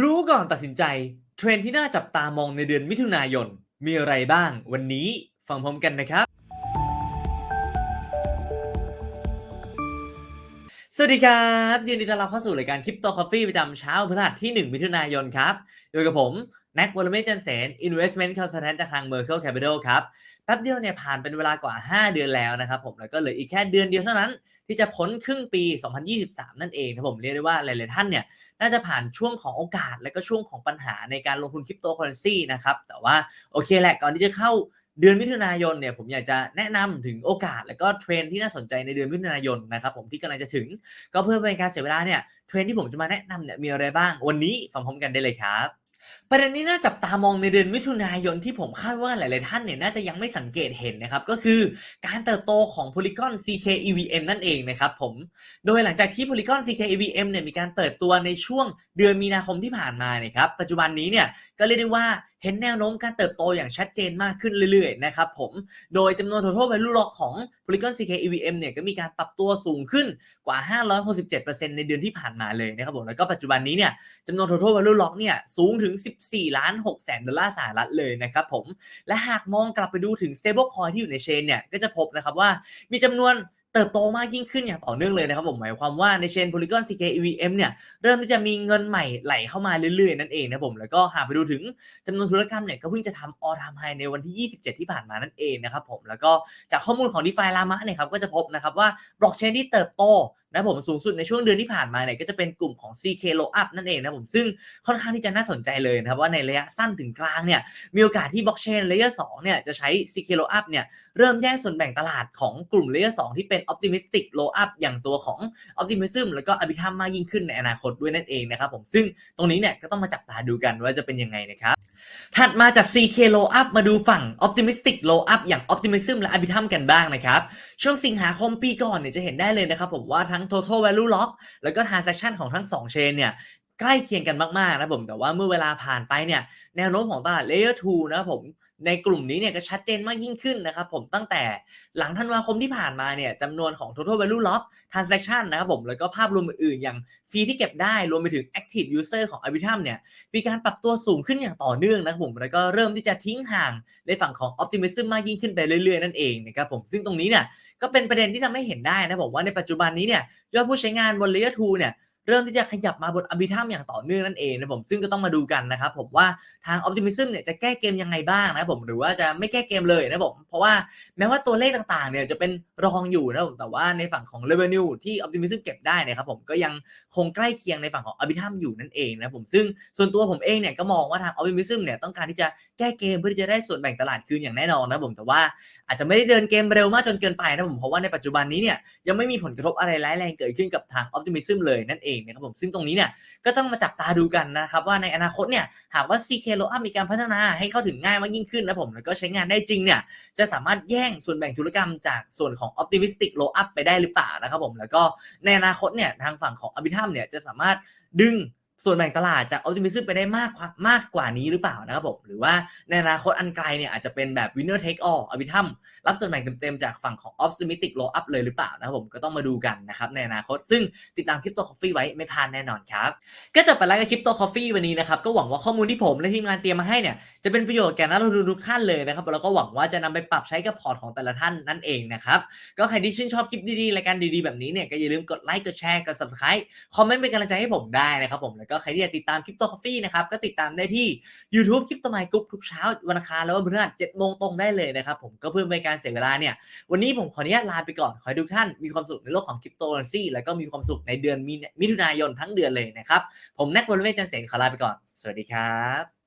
รู้ก่อนตัดสินใจ เทรนที่น่าจับตามองในเดือนมิถุนายน มีอะไรบ้าง วันนี้ฟังพร้อมกันนะครับ สวัสดีครับยินดีต้อนรับเข้าสู่รายการคริปโตคอฟฟี่ประจำเช้าพฤหัสที่ 1 มิถุนายนครับ โดยกับผม แน็กวอลเมจันเซน Investment Consultant จากทาง Merkle Capital ครับ แป๊บเดียวเนี่ยผ่านเป็นเวลากว่า 5 เดือนแล้วนะครับผม แล้วก็เหลืออีกแค่เดือนเดียวเท่านั้น ที่จะพ้นครึ่งปี 2023 นั่นเองครับผมเรียกได้ว่าหลายๆท่านเนี่ย น่าจะผ่านช่วงของโอกาส และก็ช่วงของปัญหาในการลงทุนคริปโตเคอเรนซีนะครับ แต่ว่าโอเคแหละ ก่อนที่จะเข้าเดือนมิถุนายนเนี่ยผมอยากจะแนะนำถึงโอกาสและก็เทรนที่น่าสนใจในเดือนมิถุนายนนะครับผมที่กำลังจะถึง ก็เพื่อเป็นการเสียเวลาเนี่ยเทรนที่ผมจะมาแนะนำเนี่ยมีอะไรบ้างวันนี้ฟังพร้อมกันได้เลยครับ ประเด็นนี้น่าจับตามองในเดือนมิถุนายนที่ผมคาดว่าหลาย ๆ ท่านเนี่ยน่าจะยังไม่สังเกตเห็นนะครับ ก็คือการเติบโตของ Polygon CK EVM นั่นเองนะครับผม โดยหลังจากที่ Polygon CK EVM เนี่ยมีการเปิดตัวในช่วงเดือนมีนาคมที่ผ่านมาเนี่ยครับปัจจุบันนี้เนี่ยก็เรียกได้ว่าเห็นแนวโน้มการเติบโตอย่างชัดเจนมากขึ้นเรื่อย ๆ นะครับผม โดยจำนวน total value lock ของ Polygon CK EVM เนี่ยก็มีการปรับตัวสูงขึ้นกว่า 567%ในเดือนที่ผ่านมาเลยนะครับผมแล้วก็ปัจจุบันนี้เนี่ยจำนวน total value lock เนี่ยสูงถึง14 ล้าน6แสนดอลลาร์สหรัฐเลยนะครับผม และหากมองกลับไปดูถึง stable coin ที่อยู่ในเชนเนี่ย ก็จะพบนะครับว่ามีจำนวนเติบโตมากยิ่งขึ้นอย่างต่อเนื่องเลยนะครับผมหมายความว่าในเชน Polygon CK EVM เนี่ยเริ่มที่จะมีเงินใหม่ไหลเข้ามาเรื่อยๆ นั่นเองนะผมแล้วก็หากไปดูถึงจำนวนธุรกรรมเนี่ยก็เพิ่งจะทำ all time high ในวันที่ 27 ที่ผ่านมานั่นเองนะครับผมแล้วก็จากข้อมูลของ DeFi Lama เนี่ยครับก็จะพบนะครับว่าบล็อกเชนที่เติบโตนะผมสูงสุดในช่วงเดือนที่ผ่านมาเนี่ยก็จะเป็นกลุ่มของ CK Low Up นั่นเองนะผมซึ่งค่อนข้างที่จะน่าสนใจเลยนะครับว่าในระยะสั้นถึงกลางเนี่ยมีโอกาสที่บล็อกเชนเลเยอร์2เนี่ยจะใช้ CK Low Up เนี่ยเริ่มแย่งส่วนแบ่งตลาดของกลุ่มเลเยอร์2ที่เป็น Optimistic Low Up อย่างตัวของ Optimism แล้วก็ Arbitrum มากยิ่งขึ้นในอนาคตด้วยนั่นเองนะครับผมซึ่งตรงนี้เนี่ยก็ต้องมาจับตาดูกันว่าจะเป็นยังไงนะครับ ถัดมาจาก CK Low Up มาดูฝั่ง Optimistic Low Up อย่าง Optimism และ Arbitrum กันบ้างนะครับ ช่วงสิงหาคมปีก่อนเนี่ยจะเห็นได้เลยนะครับผมว่าทั้ง Total Value Lock แล้วก็ Transaction ของทั้ง 2 เชนเนี่ยใกล้เคียงกันมากๆนะผมแต่ว่าเมื่อเวลาผ่านไปเนี่ยแนวโน้มของตลาด Layer 2 นะผม ในกลุ่มนี้เนี่ยก็ชัดเจนมากยิ่งขึ้นนะครับผมตั้งแต่หลังธันวาคมที่ผ่านมาเนี่ยจำนวนของ total value lock transaction นะครับผมแล้วก็ภาพรวมอื่นๆ อย่างฟรีที่เก็บได้รวมไปถึง active user ของ Arbitrum เนี่ยมีการปรับตัวสูงขึ้นอย่างต่อเนื่องนะครับผมแล้วก็เริ่มที่จะทิ้งห่างในฝั่งของ optimism มากยิ่งขึ้นไปเรื่อยๆ นั่นเองนะครับผมซึ่งตรงนี้เนี่ยก็เป็นประเด็นที่ทำให้เห็นได้นะผมว่าในปัจจุบันนี้เนี่ยยอดผู้ใช้งานบน layer 2เนี่ย เริ่มที่จะขยับมาบน Arbitrum อย่างต่อเนื่องนั่นเองนะผมซึ่งก็ต้องมาดูกันนะครับผมว่าทาง Optimism เนี่ยจะแก้เกมยังไงบ้างนะผมหรือว่าจะไม่แก้เกมเลยนะผมเพราะว่าแม้ว่าตัวเลขต่างๆเนี่ยจะเป็นรองอยู่นะผมแต่ว่าในฝั่งของ Revenue ที่ Optimism เก็บได้นะครับผมก็ยังคงใกล้เคียงในฝั่งของ Arbitrum อยู่นั่นเองนะผมซึ่งส่วนตัวผมเองเนี่ยก็มองว่าทาง Optimism เนี่ยต้องการที่จะแก้เกมเพื่อที่จะได้ส่วนแบ่งตลาดคืนอย่างแน่นอนนะผมแต่ว่าอาจจะไม่ได้เดินเกมเร็วมากจนเกินไปนะผมเพราะว่าในปัจจุบันนี้เนี่ยยังไม่มีผลกระทบอะไรร้ายแรงเกิดขึ้นกับทาง Optimism เลยนั่นเองนะครับผมซึ่งตรงนี้เนี่ยก็ต้องมาจับตาดูกันนะครับว่าในอนาคตเนี่ยหากว่า CK Low Up มีการพัฒนาให้เข้าถึงง่ายมากยิ่งขึ้นนะผมแล้วก็ใช้งานได้จริงเนี่ยจะสามารถแย่งส่วนแบ่งธุรกรรมจากส่วนของ Optimistic Low Up ไปได้หรือเปล่านะครับผมแล้วก็ในอนาคตเนี่ยทางฝั่งของ Arbitrum เนี่ยจะสามารถดึง ส่วนแบ่งตลาดจาก Optimism ไปได้มากมากกว่านี้หรือเปล่านะครับผมหรือว่าในอนาคตอันไกลเนี่ยอาจจะเป็นแบบ winner take all Arbitrum รับส่วนแบ่งเต็มๆจากฝั่งของ Optimistic Low Up เลยหรือเปล่านะครับผมก็ต้องมาดูกันนะครับในอนาคต ซึ่งติดตามคริปโตคอฟฟี่ไว้ไม่พลาดแน่นอนครับก็จบไปแล้วกับคริปโตคอฟฟี่วันนี้นะครับก็หวังว่าข้อมูลที่ผมและทีมงานเตรียมมาให้เนี่ยจะเป็นประโยชน์แก่นักลงทุนทุกท่านเลยนะครับแล้วก็หวังว่าจะนำไปปรับใช้กับพอร์ตของแต่ละท่านนั่นเองนะครับก็ใครที่ชื่นชอบคลิปดีๆรายการดีๆแบบนี้เนี่ยก็อย่าลืมกดไลค์กดแชร์กด subscribe คอมเมนต์เป็นกำลังใจให้ผมได้นะครับผมแล้วก็ใครที่อยากติดตามคริปโตคอฟฟี่นะครับก็ติดตามได้ที่ YouTube คริปโตไมค์กรุ๊ปทุกเช้าวันอังคารแล้วก็พฤหัสเจ็ดโมงตรงได้เลยนะครับผมก็เพื่อไม่ให้การเสียเวลาเนี่ยวันนี้ผมขออนุญาตลาไปก่อนขอให้ทุกท่านมีความสุขในโลกของคริปโตเคอเรนซีแล้วก็มีความสุขในเดือนมิมถุนายนทั้งเดือนเลยนะครับผมแน็กวอลเวจันเสนขอลาไปก่อน สวัสดีครับ